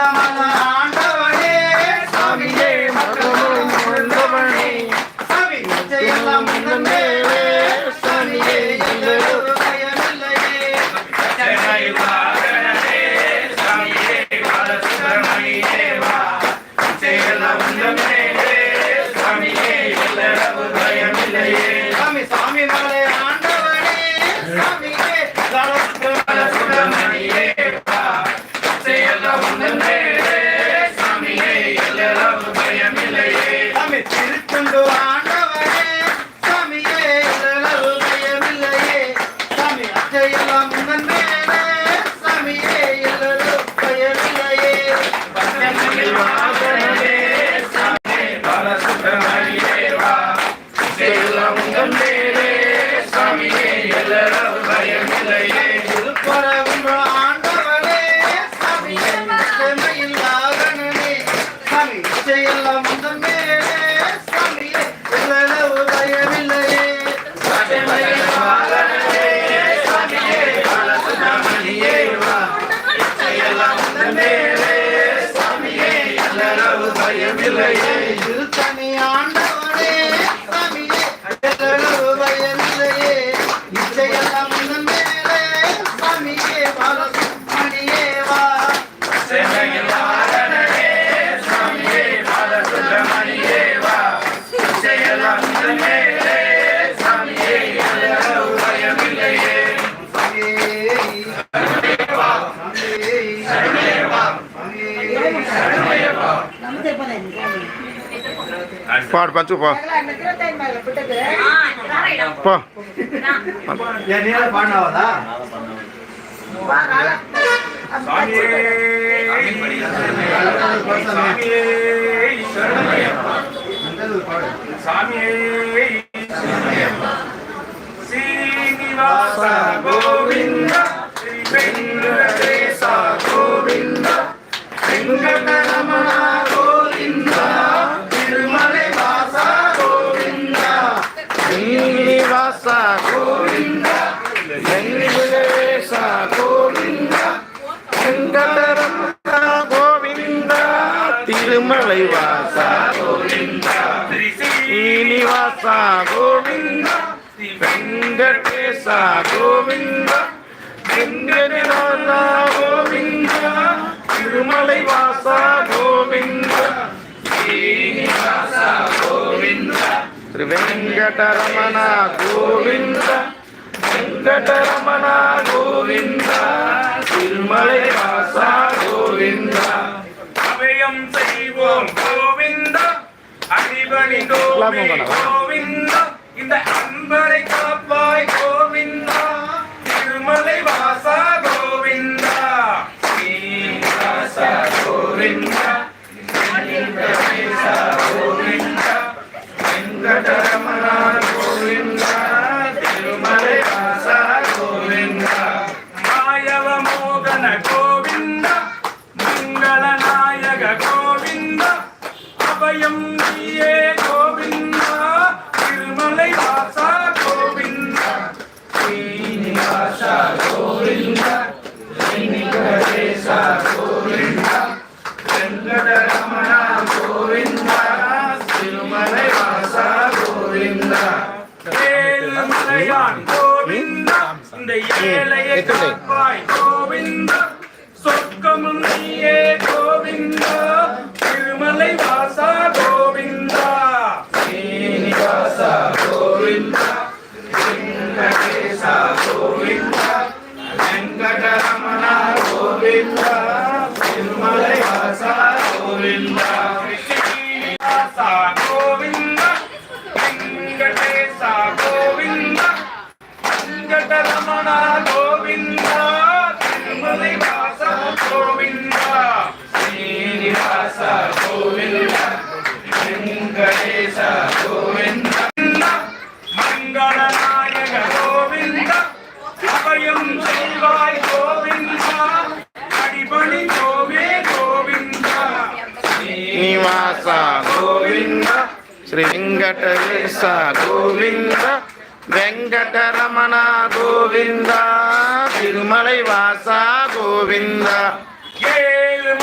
하나만 திருத்தணி ஆண்டவனே. சாமியே எல்லளவு பயமில்லையே பாடு பஞ்சு போ. போ. சாமியே சீனிவாச கோவிந்த శ్రీనివాస గోవింద వెంకటేశ గోవింద వెంకటరమణ గోవింద తిరుమలై వాస శ్రీ శ్రీనివాస గోవింద వెంకటేశ గోవింద వెంకటరమణ గోవింద తిరుమలై వాస గోవింద శ్రీనివాస శ్రీ వెంకటరమణ గోవింద వెంకటరమణ గోవింద తిరుమలై వాస గోవింద அபயம் செய்வோம் கோவிந்த அடிபணிந்தோ கோவிந்த இந்த அன்பரை காப்பாய் கோவிந்தா திருமலை வாசா கோவிந்தா ஸ்ரீனிவாச கோவிந்தா నందన గోవింద మంగళ నాయక గోవింద అభయం నీయే గోవింద తిరుమలై వాస గోవింద. శ్రీనివాస గోవింద వెంకటేశ గోవింద వెంకటేశ இந்த ஏழையை காப்பாய். கோவிந்த சொர்க்கமும் நீயே கோவிந்தா. திருமலை శ్రీనివాస గోవింద శ్రీ వెంకటేశ గోవింద వెంకటరమణ గోవింద తిరుమలై వాస గోవింద.